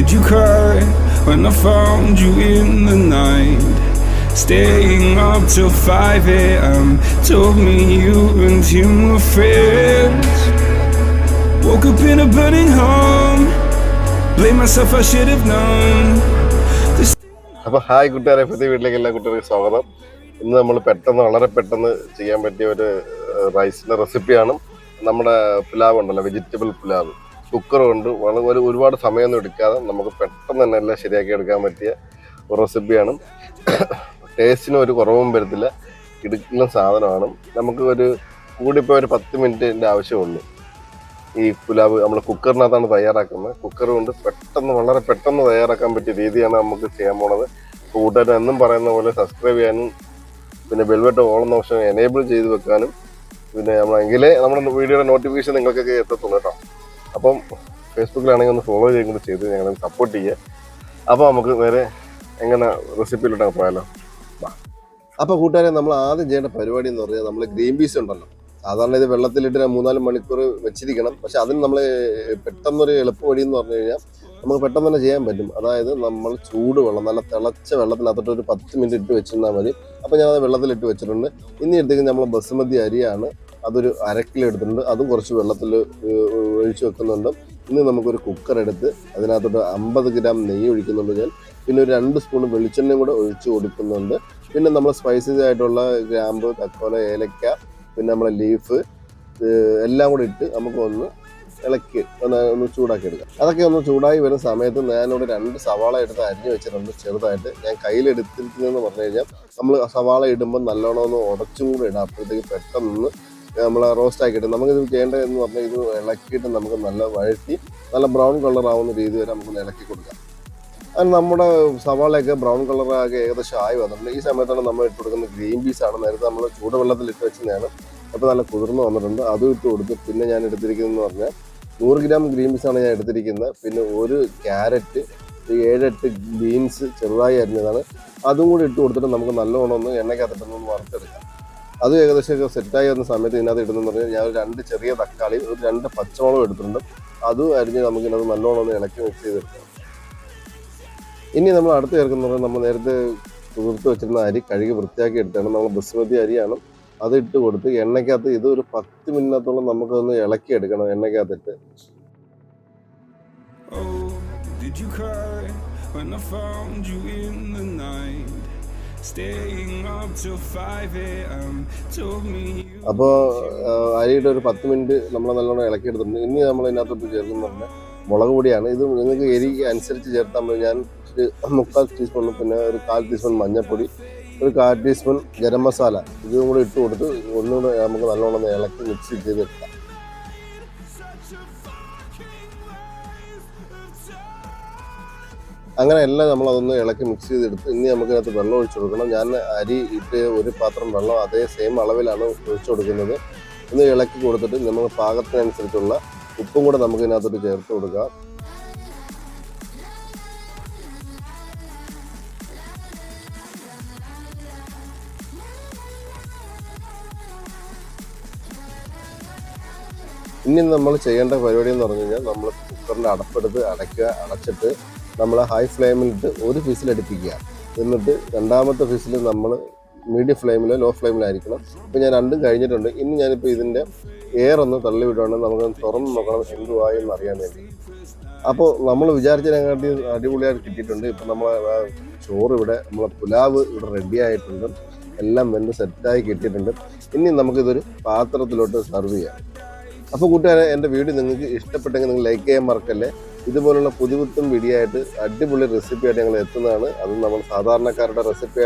did you cry when I found you in the night? Staying up till 5 a.m. Told me you and him were friends. Woke up in a burning home. Blame myself, I should have known. അപ്പോൾ അപ്പൊ hi കൂട്ടുകാരെ പുതിയ വീട്ടിലേക്ക് എല്ലാ കുട്ടികൾക്കും സ്വാഗതം ഇന്ന് നമ്മൾ പെട്ടെന്ന് വളരെ പെട്ടെന്ന് ചെയ്യാൻ പറ്റിയ ഒരു റൈസിന്റെ റെസിപ്പിയാണ് നമ്മുടെ പുലാവ് ഉണ്ടല്ലോ വെജിറ്റബിൾ പുലാവ് കുക്കർ കൊണ്ട് വളരെ ഒരുപാട് സമയമൊന്നും എടുക്കാതെ നമുക്ക് പെട്ടെന്ന് തന്നെ എല്ലാം ശരിയാക്കി എടുക്കാൻ പറ്റിയ ഒരു റെസിപ്പിയാണ്. ടേസ്റ്റിന് ഒരു കുറവും വരത്തില്ല. ഇടുക്കുന്ന സാധനമാണ്. നമുക്ക് ഒരു കൂടിപ്പോയി ഒരു പത്ത് മിനിറ്റിന്റെ ആവശ്യമുള്ളൂ. ഈ പുലാവ് നമ്മൾ കുക്കറിനകത്താണ് തയ്യാറാക്കുന്നത്. കുക്കർ കൊണ്ട് പെട്ടെന്ന് വളരെ പെട്ടെന്ന് തയ്യാറാക്കാൻ പറ്റിയ രീതിയാണ് നമുക്ക് ചെയ്യാൻ പോണത്. കൂട്ടുകാരൻ എന്നും പറയുന്ന പോലെ സബ്സ്ക്രൈബ് ചെയ്യാനും പിന്നെ ബെൽവെട്ട് ഓൺ ഓപ്ഷൻ എനേബിൾ ചെയ്ത് വെക്കാനും പിന്നെ നമ്മളെങ്കിലേ നമ്മുടെ വീഡിയോയുടെ നോട്ടിഫിക്കേഷൻ നിങ്ങൾക്കൊക്കെ എത്തത്തുള്ളൂ കേട്ടോ. അപ്പം ഫേസ്ബുക്കിലാണെങ്കിൽ ഒന്ന് ഫോളോ ചെയ്യും കൂടി ചെയ്ത് ഞങ്ങളെ സപ്പോർട്ട് ചെയ്യുക. അപ്പോൾ നമുക്ക് വേറെ എങ്ങനെ റെസിപ്പിയിലോട്ട് പോയാലോ? അപ്പോൾ കൂട്ടുകാരെ നമ്മൾ ആദ്യം ചെയ്യേണ്ട പരിപാടി എന്ന് പറഞ്ഞാൽ നമ്മൾ ഗ്രീൻ പീസ് ഉണ്ടല്ലോ. സാധാരണ ഇത് വെള്ളത്തിലിട്ട് മൂന്നാൽ മണിക്കൂർ വെച്ചിരിക്കണം. പക്ഷെ അതിന് നമ്മൾ പെട്ടെന്നൊരു എളുപ്പ വഴി എന്ന് പറഞ്ഞു കഴിഞ്ഞാൽ നമുക്ക് പെട്ടെന്ന് തന്നെ ചെയ്യാൻ പറ്റും. അതായത് നമ്മൾ ചൂട് വെള്ളം നല്ല തിളച്ച വെള്ളത്തിനകത്തോട്ട് ഒരു പത്ത് മിനിറ്റ് ഇട്ട് വെച്ചിരുന്നാൽ മതി. അപ്പോൾ ഞാൻ അത് വെള്ളത്തിലിട്ട് വെച്ചിട്ടുണ്ട്. ഇനി എടുത്തേക്ക് നമ്മൾ ബസുമതി അരിയാണ് അതൊരു അരക്കിലോ എടുത്തിട്ടുണ്ട്. അതും കുറച്ച് വെള്ളത്തിൽ ഒഴിച്ച് വെക്കുന്നുണ്ട്. ഇനി നമുക്കൊരു കുക്കർ എടുത്ത് അതിനകത്തോട്ട് അമ്പത് ഗ്രാം നെയ്യ് ഒഴിക്കുന്നുണ്ട് ഞാൻ. പിന്നെ ഒരു രണ്ട് സ്പൂൺ വെളിച്ചെണ്ണയും കൂടെ ഒഴിച്ച് കൊടുക്കുന്നുണ്ട്. പിന്നെ നമ്മൾ സ്പൈസസ് ആയിട്ടുള്ള ഗ്രാമ്പ് തക്കോല ഏലക്ക പിന്നെ നമ്മളെ ലീഫ് എല്ലാം കൂടെ ഇട്ട് നമുക്ക് ഒന്ന് ഇളക്കി ഒന്ന് ചൂടാക്കി എടുക്കാം അതൊക്കെ ഒന്ന് ചൂടായി വരുന്ന സമയത്ത് ഞാനിവിടെ രണ്ട് സവാള എടുത്ത് അരിഞ്ഞു വെച്ചിട്ടുണ്ട് ചെറുതായിട്ട്. ഞാൻ കയ്യിലെടുത്തിരിക്കുന്നതെന്ന് പറഞ്ഞു കഴിഞ്ഞാൽ നമ്മൾ സവാള ഇടുമ്പോൾ നല്ലോണം ഒന്ന് ഉടച്ചും കൂടെ ഇടാം. അപ്പോഴത്തേക്ക് പെട്ടെന്ന് നമ്മൾ റോസ്റ്റ് ആക്കിയിട്ട് നമുക്കിത് ചെയ്യേണ്ടതെന്ന് പറഞ്ഞാൽ ഇത് ഇളക്കിയിട്ട് നമുക്ക് നല്ല വഴറ്റി നല്ല ബ്രൗൺ കളർ ആവുന്ന രീതി വരെ നമുക്ക് ഇളക്കി കൊടുക്കാം. അത് നമ്മുടെ സവാളയൊക്കെ ബ്രൗൺ കളറാകെ ഏകദേശം ആയി വന്നിട്ടുണ്ട്. ഈ സമയത്താണ് നമ്മൾ ഇട്ട് കൊടുക്കുന്നത് ഗ്രീൻ പീസ് ആണ് നേരത്തെ നമ്മൾ ചൂടുവെള്ളത്തിൽ ഇട്ട് വെച്ചതാണ്. അപ്പോൾ നല്ല കുതിർന്ന് വന്നിട്ടുണ്ട്. അതും ഇട്ട് കൊടുത്ത് പിന്നെ ഞാൻ എടുത്തിരിക്കുന്നതെന്ന് പറഞ്ഞാൽ നൂറ് ഗ്രാം ഗ്രീൻ പീസ് ആണ് ഞാൻ എടുത്തിരിക്കുന്നത്. പിന്നെ ഒരു ക്യാരറ്റ് ഏഴെട്ട് ബീൻസ് ചെറുതായി അരിഞ്ഞതാണ്. അതും കൂടി ഇട്ട് കൊടുത്തിട്ട് നമുക്ക് നല്ലോണം ഒന്ന് എണ്ണയ്ക്കകത്തിട്ടൊന്ന് വറുത്തെടുക്കാം. അത് ഏകദേശം സെറ്റായി വരുന്ന സമയത്ത് ഇതിനകത്ത് ഇടുന്നെന്ന് പറഞ്ഞാൽ ഞാൻ രണ്ട് ചെറിയ തക്കാളി ഒരു രണ്ട് പച്ചമുളകും എടുത്തിട്ടുണ്ട്. അതും അരിഞ്ഞ് നമുക്ക് ഇതിനകത്ത് നല്ലോണം ഒന്ന് ഇളക്കി മിക്സ് ചെയ്തെടുക്കാം. ഇനി നമ്മൾ അടുത്ത് ചേർക്കുന്നത് നമ്മൾ നേരത്തെ കുതിർത്ത് വെച്ചിരുന്ന അരി കഴുകി വൃത്തിയാക്കി എടുത്താണ്. നമ്മൾ ബസ്മതി അരിയാണ്. അത് ഇട്ട് കൊടുത്ത് എണ്ണയ്ക്കകത്ത് ഇത് ഒരു പത്ത് മിനിറ്റത്തോളം നമുക്കൊന്ന് ഇളക്കി എടുക്കണം എണ്ണയ്ക്കകത്തിട്ട്. Oh, did you cry when I found you in the night? അപ്പോൾ അരിയുടെ ഒരു പത്ത് മിനിറ്റ് നമ്മൾ നല്ലോണം ഇളക്കി എടുത്തിട്ടുണ്ട് ഇനി നമ്മൾ ഇതിനകത്തോട്ട് ചേർക്കുന്ന പറഞ്ഞാൽ മുളക് പൊടിയാണ്. ഇത് നിങ്ങൾക്ക് എരി അനുസരിച്ച് ചേർത്താൽ മതി. ഞാൻ ഒരു മുക്കാൽ ടീസ്പൂൺ പിന്നെ ഒരു കാൽ ടീസ്പൂൺ മഞ്ഞൾപ്പൊടി ഒരു കാൽ ടീസ്പൂൺ ഗരം മസാല. ഇതും കൂടി ഇട്ട് കൊടുത്ത് ഒന്നുകൂടെ നമുക്ക് നല്ലോണം ഇളക്കി മിക്സ് ചെയ്തെടുക്കാം അങ്ങനെ എല്ലാം നമ്മൾ അതൊന്ന് ഇളക്കി മിക്സ് ചെയ്തെടുത്ത് ഇനി നമുക്കിനകത്ത് വെള്ളം ഒഴിച്ചു കൊടുക്കണം. ഞാൻ അരി ഇട്ട് ഒരു പാത്രം വെള്ളം അതേ സെയിം അളവിലാണ് ഒഴിച്ചു കൊടുക്കുന്നത്. ഒന്ന് ഇളക്കി കൊടുത്തിട്ട് നമ്മൾ പാകത്തിനനുസരിച്ചുള്ള ഉപ്പും കൂടെ നമുക്ക് ഇതിനകത്തോട്ട് ചേർത്ത് കൊടുക്കാം. ഇനി നമ്മൾ ചെയ്യേണ്ട പരിപാടി എന്ന് പറഞ്ഞു കഴിഞ്ഞാൽ നമ്മൾ കുക്കറിന്റെ അടപ്പെടുത്ത് അടയ്ക്കുക അടച്ചിട്ട് നമ്മൾ ഹൈ ഫ്ലെയിമിലിട്ട് ഒരു ഫിസിലടിപ്പിക്കുക എന്നിട്ട് രണ്ടാമത്തെ ഫിസിൽ നമ്മൾ മീഡിയം ഫ്ലെയിമിലോ ലോ ഫ്ലെയിമിലോ ആയിരിക്കണം ഇപ്പം ഞാൻ രണ്ടും കഴിഞ്ഞിട്ടുണ്ട്. ഇനി ഞാനിപ്പോൾ ഇതിന്റെ എയർ ഒന്ന് തള്ളി വിടുകയാണെങ്കിൽ നമുക്ക് തുറന്ന് നോക്കണം എന്തുവായി എന്ന് അറിയാൻ വേണ്ടി. അപ്പോൾ നമ്മൾ വിചാരിച്ചതിനെക്കാട്ടി അടിപൊളിയായിട്ട് കിട്ടിയിട്ടുണ്ട്. ഇപ്പം നമ്മൾ ചോറ് ഇവിടെ നമ്മളെ പുലാവ് ഇവിടെ റെഡി ആയിട്ടുണ്ട്. എല്ലാം വെന്ത് സെറ്റായി കിട്ടിയിട്ടുണ്ട്. ഇനി നമുക്കിതൊരു പാത്രത്തിലോട്ട് സെർവ് ചെയ്യാം. അപ്പോൾ കൂട്ടുകാരെ എന്റെ വീഡിയോ നിങ്ങൾക്ക് ഇഷ്ടപ്പെട്ടെങ്കിൽ നിങ്ങൾ ലൈക്ക് ചെയ്യാൻ മറക്കല്ലേ? ഇതുപോലുള്ള പുതുപുത്തും വീഡിയോ അടിപൊളി റെസിപ്പി ആയിട്ട് ഞങ്ങൾ എത്തുന്നതാണ്. അത് നമ്മൾ സാധാരണക്കാരുടെ റെസിപ്പി